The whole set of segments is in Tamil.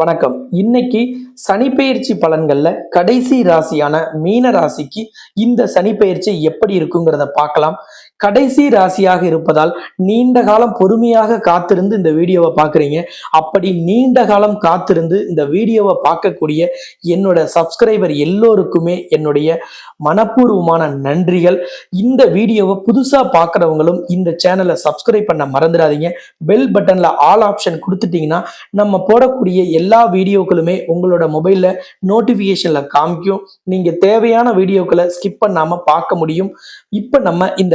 வணக்கம். இன்னைக்கு சனிப்பெயர்ச்சி பலன்கள்ல கடைசி ராசியான மீன ராசிக்கு இந்த சனிப்பெயர்ச்சி எப்படி இருக்குங்கிறத பார்க்கலாம். கடைசி ராசியாக இருப்பதால் நீண்ட காலம் பொறுமையாக காத்திருந்து இந்த வீடியோவை பார்க்குறீங்க. அப்படி நீண்ட காலம் காத்திருந்து இந்த வீடியோவை பார்க்கக்கூடிய என்னோட சப்ஸ்கிரைபர் எல்லோருக்குமே என்னுடைய மனப்பூர்வமான நன்றிகள். இந்த வீடியோவை புதுசாக பார்க்குறவங்களும் இந்த சேனலை சப்ஸ்கிரைப் பண்ண மறந்துடாதீங்க. பெல் பட்டன்ல ஆல் ஆப்ஷன் கொடுத்துட்டீங்கன்னா நம்ம போடக்கூடிய எல்லா வீடியோக்களுமே உங்களோட மொபைலில் நோட்டிஃபிகேஷன்ல காமிக்கும். நீங்க தேவையான வீடியோக்களை ஸ்கிப் பண்ணாம பார்க்க முடியும். இப்போ நம்ம இந்த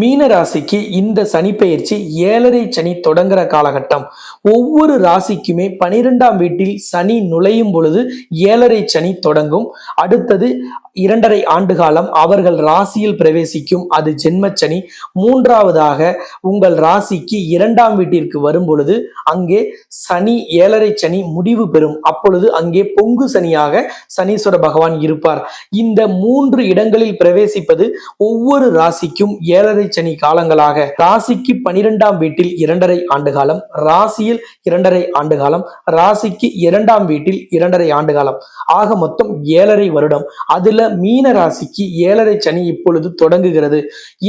மீன ராசிக்கு இந்த சனி பெயர்ச்சி ஏழரை சனி தொடங்குற காலகட்டம். ஒவ்வொரு ராசிக்குமே பனிரெண்டாம் வீட்டில் சனி நுழையும் பொழுது ஏழரை சனி தொடங்கும். அடுத்தது இரண்டரை ஆண்டு காலம் அவர்கள் ராசியில் பிரவேசிக்கும். அது ஜென்மச்சனி. மூன்றாவதாக உங்கள் ராசிக்கு இரண்டாம் வீட்டிற்கு வரும் பொழுது அங்கே சனி ஏழரை சனி முடிவு பெறும். அப்பொழுது அங்கே பொங்கு சனியாக சனீஸ்வர பகவான் இருப்பார். இந்த மூன்று இடங்களில் பிரவேசிப்பது ஒவ்வொரு ராசிக்கும் ஏழரை சனி காலங்களாக ராசிக்கு பனிரெண்டாம் வீட்டில் இரண்டரை ஆண்டு காலம் ராசியில் இரண்டரை ஆண்டு காலம் ராசிக்கு இரண்டாம் வீட்டில் இரண்டரை ஆண்டு காலம். ஆக மொத்தம் ஏழரை வருடம். அதுல மீன ராசிக்கு ஏழரை சனி இப்பொழுது தொடங்குகிறது.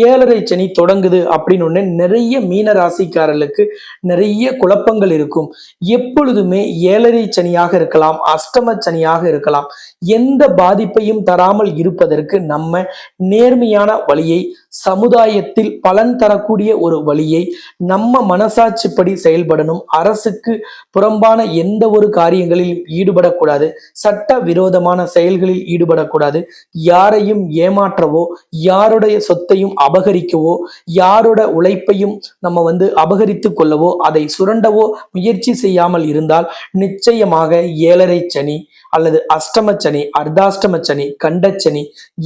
ஏழரை சனி தொடங்குது அப்படின்னு நிறைய மீன ராசிக்காரர்களுக்கு நிறைய குழப்பங்கள் இருக்கும். எப்பொழுதுமே ஏழரை சனியாக இருக்கலாம் அஷ்டம சனியாக இருக்கலாம். எந்த பாதிப்பையும் தராமல் இருப்பதற்கு நம்ம நேர்மையான வழியை சமுதாயத்தில் பலன் தரக்கூடிய ஒரு வழியை நம்ம மனசாட்சிப்படி செயல்படணும். அரசுக்கு புறம்பான எந்த ஒரு காரியங்களிலும் ஈடுபடக்கூடாது. சட்ட விரோதமான செயல்களில் ஈடுபடக்கூடாது. யாரையும் ஏமாற்றவோ யாருடைய சொத்தையும் அபகரிக்கவோ யாரோட உழைப்பையும் நம்ம வந்து அபகரித்து கொள்ளவோ அதை சுரண்டவோ முயற்சி செய்யாமல் இருந்தால் நிச்சயமாக ஏழரை சனி அல்லது அஷ்டம சனி அர்த்தாஷ்டம சனி கண்டச்சனி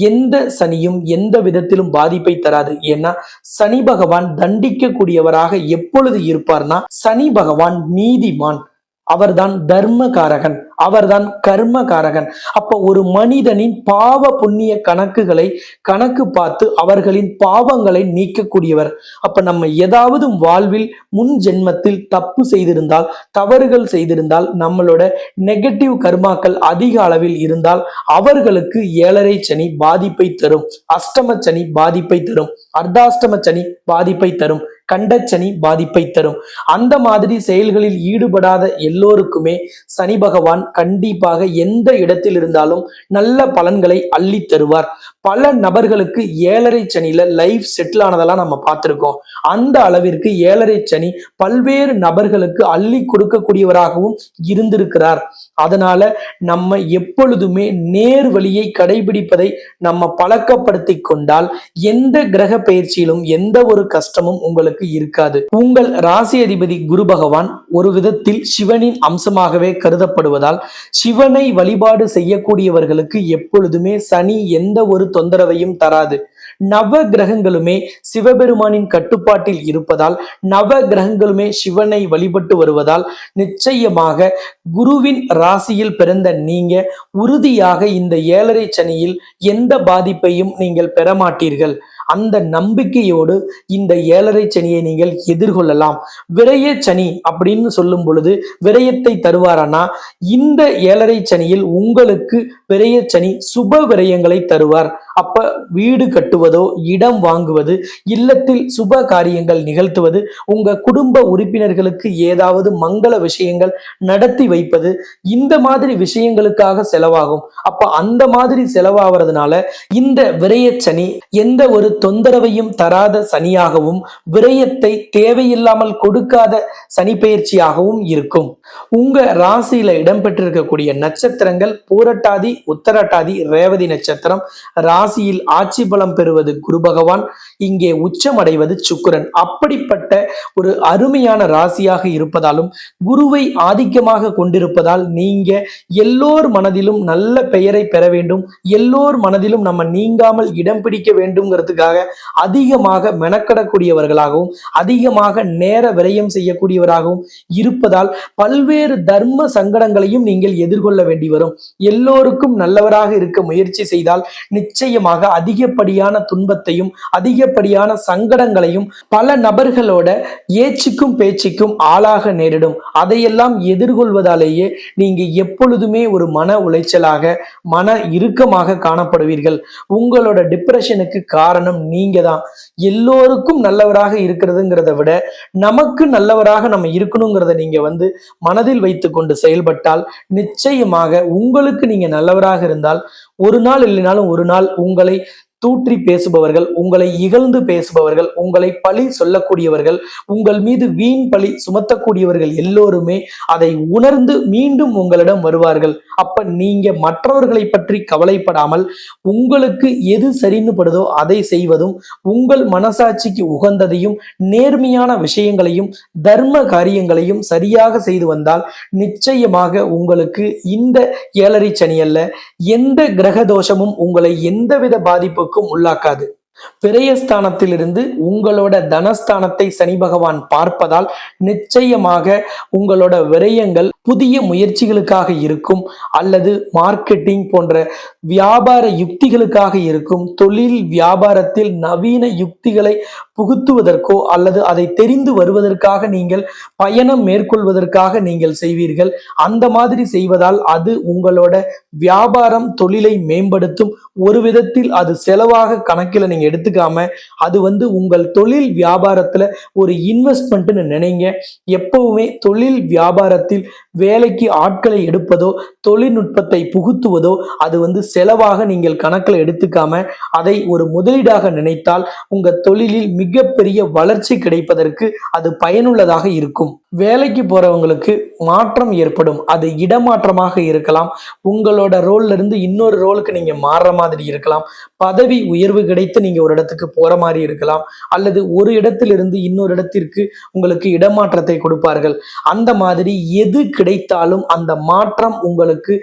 எந்த சனியும் எந்த விதத்திலும் பாதிப்பை தராது. ஏன்னா சனி பகவான் தண்டிக்கக்கூடியவராக எப்பொழுது இருப்பார்னா சனி பகவான் நீதிமான். அவர்தான் தர்மகாரகன் அவர்தான் கர்மகாரகன். அப்ப ஒரு மனிதனின் பாவ புண்ணிய கணக்குகளை கணக்கு பார்த்து அவர்களின் பாவங்களை நீக்கக்கூடியவர். அப்ப நம்ம ஏதாவது வாழ்வில் முன் ஜென்மத்தில் தப்பு செய்திருந்தால் தவறுகள் செய்திருந்தால் நம்மளோட நெகட்டிவ் கர்மாக்கள் அதிக அளவில் இருந்தால் அவர்களுக்கு ஏழரை சனி பாதிப்பை தரும் அஷ்டம சனி பாதிப்பை தரும் அர்த்தாஷ்டம சனி பாதிப்பை தரும். கண்டச்சனி பாதிப்பை தரும். அந்த மாதிரி செயல்களில் ஈடுபடாத எல்லோருக்குமே சனி பகவான் கண்டிப்பாக எந்த இடத்தில் இருந்தாலும் நல்ல பலன்களை அள்ளி தருவார். பல நபர்களுக்கு ஏழரை சனியில லைஃப் செட்டில் ஆனதெல்லாம் நம்ம பார்த்துருக்கோம். அந்த அளவிற்கு ஏழரை சனி பல்வேறு நபர்களுக்கு அள்ளி கொடுக்கக்கூடியவராகவும் இருந்திருக்கிறார். அதனால நம்ம எப்பொழுதுமே நேர் வழியை கடைபிடிப்பதை நம்ம பழக்கப்படுத்தி கொண்டால் எந்த கிரக பயிற்சியிலும் எந்த ஒரு கஷ்டமும் உங்களுக்கு உங்களுக்கு இருக்காது. உங்கள் ராசி அதிபதி குரு பகவான் ஒரு விதத்தில் சிவனின் அம்சமாகவே கருதப்படுவதால் சிவனை வழிபாடு செய்யக்கூடியவர்களுக்கு எப்பொழுதுமே சனி எந்த ஒரு தொந்தரவையும் தராது. நவ கிரகங்களுமே சிவபெருமானின் கட்டுப்பாட்டில் இருப்பதால் நவ கிரகங்களுமே சிவனை வழிபட்டு வருவதால் நிச்சயமாக குருவின் ராசியில் பிறந்த நீங்க உறுதியாக இந்த ஏழரை சனியில் எந்த பாதிப்பையும் நீங்கள் பெற மாட்டீர்கள். அந்த நம்பிக்கையோடு இந்த ஏழரை சனியை நீங்கள் எதிர்கொள்ளலாம். விரைய சனி அப்படின்னு சொல்லும் பொழுது விரயத்தை தருவாரானா? இந்த ஏழரை சனியில் உங்களுக்கு விரைய சனி சுப விரயங்களை தருவார். அப்ப வீடு கட்டுவதோ இடம் வாங்குவது இல்லத்தில் சுப காரியங்கள் நிகழ்த்துவது உங்க குடும்ப உறுப்பினர்களுக்கு ஏதாவது மங்கள விஷயங்கள் நடத்தி வைப்பது இந்த மாதிரி விஷயங்களுக்காக செலவாகும். அப்ப அந்த மாதிரி செலவாகிறதுனால இந்த விரயச்சனி எந்த ஒரு தொந்தரவையும் தராத சனியாகவும் விரயத்தை தேவையில்லாமல் கொடுக்காத சனி பயிற்சியாகவும் இருக்கும். உங்க ராசியில இடம்பெற்றிருக்கக்கூடிய நட்சத்திரங்கள் பூரட்டாதி உத்தரட்டாதி ரேவதி நட்சத்திரம் ராசியில் ஆட்சி பலம் பெறுவது குரு பகவான் இங்கே உச்சமடைவது சுக்கரன். அப்படிப்பட்ட ஒரு அருமையான ராசியாக இருப்பதாலும் குருவை ஆதிக்கமாக கொண்டிருப்பதால் நீங்க எல்லோர் மனதிலும் நல்ல பெயரை பெற வேண்டும். எல்லோர் மனதிலும் நம்ம நீங்காமல் இடம் பிடிக்க வேண்டும்ங்கிறதுக்காக விஷயங்களுக்காக அதிகமாக மெனக்கடக்கூடியவர்களாகவும் அதிகமாக நேர விரயம் செய்யக்கூடியவராகவும் இருப்பதால் பல்வேறு தர்ம சங்கடங்களையும் நீங்கள் எதிர்கொள்ள வேண்டி வரும். எல்லோருக்கும் நல்லவராக இருக்க முயற்சி செய்தால் நிச்சயமாக அதிகப்படியான துன்பத்தையும் அதிகப்படியான சங்கடங்களையும் பல நபர்களோட ஏச்சுக்கும் பேச்சுக்கும் ஆளாக நேரிடும். அதையெல்லாம் எதிர்கொள்வதாலேயே நீங்க எப்பொழுதுமே ஒரு மன உளைச்சலாக மன இறுக்கமாக காணப்படுவீர்கள். உங்களோட டிப்ரெஷனுக்கு காரணம் நீங்க தான் எல்லோருக்கும் நல்லவராக இருக்கிறதுங்கிறத விட நமக்கு நல்லவராக நம்ம இருக்கணுங்கிறத நீங்க வந்து மனதில் வைத்துக்கொண்டு செயல்பட்டால் நிச்சயமாக உங்களுக்கு நீங்க நல்லவராக இருந்தால் ஒரு நாள் இல்லைனாலும் ஒரு நாள் உங்களை தூற்றி பேசுபவர்கள் உங்களை இகழ்ந்து பேசுபவர்கள் உங்களை பழி சொல்லக்கூடியவர்கள் உங்கள் மீது வீண் பழி சுமத்தக்கூடியவர்கள் எல்லோருமே அதை உணர்ந்து மீண்டும் உங்களிடம் வருவார்கள். அப்ப நீங்க மற்றவர்களை பற்றி கவலைப்படாமல் உங்களுக்கு எது சரின்னு படுதோ அதை செய்வதும் உங்கள் மனசாட்சிக்கு உகந்ததையும் நேர்மையான விஷயங்களையும் தர்ம காரியங்களையும் சரியாக செய்து வந்தால் நிச்சயமாக உங்களுக்கு இந்த ஏழரை சனி அல்ல எந்த கிரக தோஷமும் உங்களை எந்தவித பாதிப்புக்கும் உள்ளாக்காது. விரயஸ்தானத்திலிருந்து உங்களோட தனஸ்தானத்தை சனி பகவான் பார்ப்பதால் நிச்சயமாக உங்களோட விரயங்கள் புதிய முயற்சிகளுக்காக இருக்கும் அல்லது மார்க்கெட்டிங் போன்ற வியாபார யுக்திகளுக்காக இருக்கும். தொழில் வியாபாரத்தில் நவீன யுக்திகளை புகுத்துவதற்கோ அல்லது அதை தெரிந்து வருவதற்காக நீங்கள் பயணம் மேற்கொள்வதற்காக நீங்கள் செய்வீர்கள். அந்த மாதிரி செய்வதால் அது உங்களோட வியாபாரம் தொழிலை மேம்படுத்தும். ஒரு விதத்தில் அது செலவாக கணக்கில் நீங்க எடுத்துக்காம அது வந்து உங்கள் தொழில் வியாபாரத்துல ஒரு இன்வெஸ்ட்மெண்ட்னு நினைங்க. எப்பவுமே தொழில் வியாபாரத்தில் வேலைக்கு ஆட்களை எடுப்பதோ தொழில்நுட்பத்தை புகுத்துவதோ அது வந்து செலவாக நீங்கள் கணக்கில் எடுத்துக்காம அதை ஒரு முதலீடாக நினைத்தால் உங்கள் தொழிலில் மிகப்பெரிய வளர்ச்சி கிடைப்பதற்கு அது பயனுள்ளதாக இருக்கும். வேலைக்கு போறவங்களுக்கு மாற்றம் ஏற்படும். அது இடமாற்றமாக இருக்கலாம். உங்களோட ரோல்ல இருந்து இன்னொரு ரோலுக்கு நீங்க மாறுற மாதிரி இருக்கலாம். பதவி உயர்வு கிடைத்து நீங்க ஒரு இடத்துக்கு போற மாதிரி இருக்கலாம். அல்லது ஒரு இடத்திலிருந்து இன்னொரு இடத்திற்கு உங்களுக்கு இடமாற்றத்தை கொடுப்பார்கள். அந்த மாதிரி எது கிடைத்தாலும் அந்த மாற்றம் உங்களுக்கு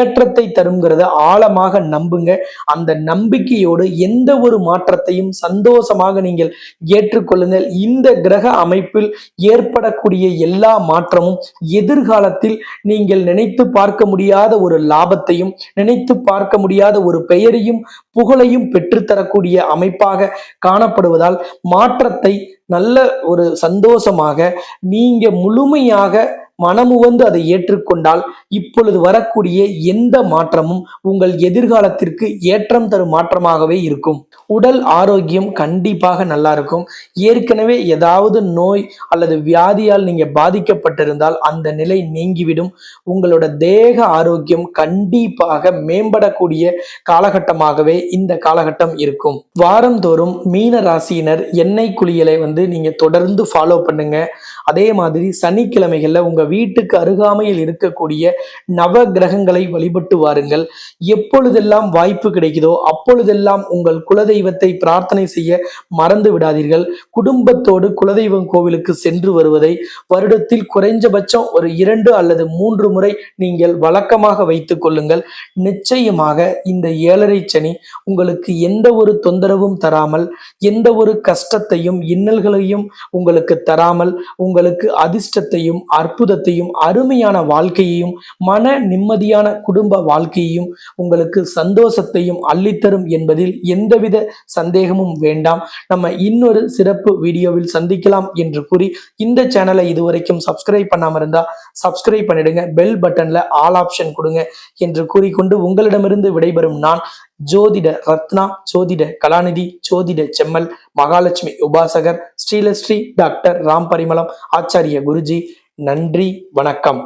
ஏற்றத்தை தருங்கிறத ஆழமாக நம்புங்க. அந்த நம்பிக்கையோடு எந்த ஒரு மாற்றத்தையும் சந்தோஷமாக நீங்கள் ஏற்றுக்கொள்ளுங்கள். இந்த கிரக அமைப்பில் ஏற்படக்கூடிய எல்லா மாற்றமும் எதிர்காலத்தில் நீங்கள் நினைத்து பார்க்க முடியாத ஒரு லாபத்தையும் நினைத்து பார்க்க முடியாத ஒரு பெயரையும் புகழையும் பெற்றுத்தரக்கூடிய அமைப்பாக காணப்படுவதால் மாற்றத்தை நல்ல ஒரு சந்தோஷமாக நீங்க முழுமையாக மனமுவந்து அதை ஏற்றுக்கொண்டால் இப்பொழுது வரக்கூடிய எந்த மாற்றமும் உங்கள் எதிர்காலத்திற்கு ஏற்றம் தரும் மாற்றமாகவே இருக்கும். உடல் ஆரோக்கியம் கண்டிப்பாக நல்லா இருக்கும் ஏற்கனவே ஏதாவது நோய் அல்லது வியாதியால் நீங்க பாதிக்கப்பட்டிருந்தால் அந்த நிலை நீங்கிவிடும். உங்களோட தேக ஆரோக்கியம் கண்டிப்பாக மேம்படக்கூடிய காலகட்டமாகவே இந்த காலகட்டம் இருக்கும். வாரந்தோறும் மீன ராசியினர் எண்ணெய் குளியலை வந்து நீங்க தொடர்ந்து ஃபாலோ பண்ணுங்க. அதே மாதிரி சனிக்கிழமைகள்ல உங்க வீட்டுக்கு அருகாமையில் இருக்கக்கூடிய நவ கிரகங்களை வழிபட்டு வாருங்கள். எப்பொழுதெல்லாம் வாய்ப்பு கிடைக்குதோ அப்பொழுதெல்லாம் உங்கள் குலதெய்வத்தை பிரார்த்தனை செய்ய மறந்து விடாதீர்கள். குடும்பத்தோடு குலதெய்வம் கோவிலுக்கு சென்று வருவதை வருடத்தில் குறைஞ்சபட்சம் ஒரு இரண்டு அல்லது மூன்று முறை நீங்கள் வழக்கமாக வைத்துக் கொள்ளுங்கள். நிச்சயமாக இந்த ஏழரை சனி உங்களுக்கு எந்த ஒரு தொந்தரவும் தராமல் எந்த ஒரு கஷ்டத்தையும் இன்னல்களையும் உங்களுக்கு தராமல் உங்களுக்கு அதிர்ஷ்டத்தையும் ஆனந்தத்தையும் அருமையான வாழ்க்கையையும் மன நிம்மதியான குடும்ப வாழ்க்கையையும் உங்களுக்கு சந்தோஷத்தையும் அள்ளித்தரும் என்பதில் எந்தவித சந்தேகமும் வேண்டாம். நம்ம இன்னொரு சிறப்பு வீடியோவில் சந்திக்கலாம் என்று கூறி இந்த சேனலை இதுவரைக்கும் சப்ஸ்கிரைப் பண்ணாமல் இருந்தால் சப்ஸ்கிரைப் பண்ணிடுங்க. பெல் பட்டன்ல ஆல் ஆப்ஷன் கொடுங்க என்று கூறிக்கொண்டு உங்களிடமிருந்து விடைபெறும் நான் ஜோதிட ரத்னா ஜோதிட கலாநிதி ஜோதிட செம்மல் மகாலட்சுமி உபாசகர் ஸ்ரீலஸ்ரீ டாக்டர் ராம் பரிமளம் ஆச்சாரிய குருஜி நன்றி வணக்கம்.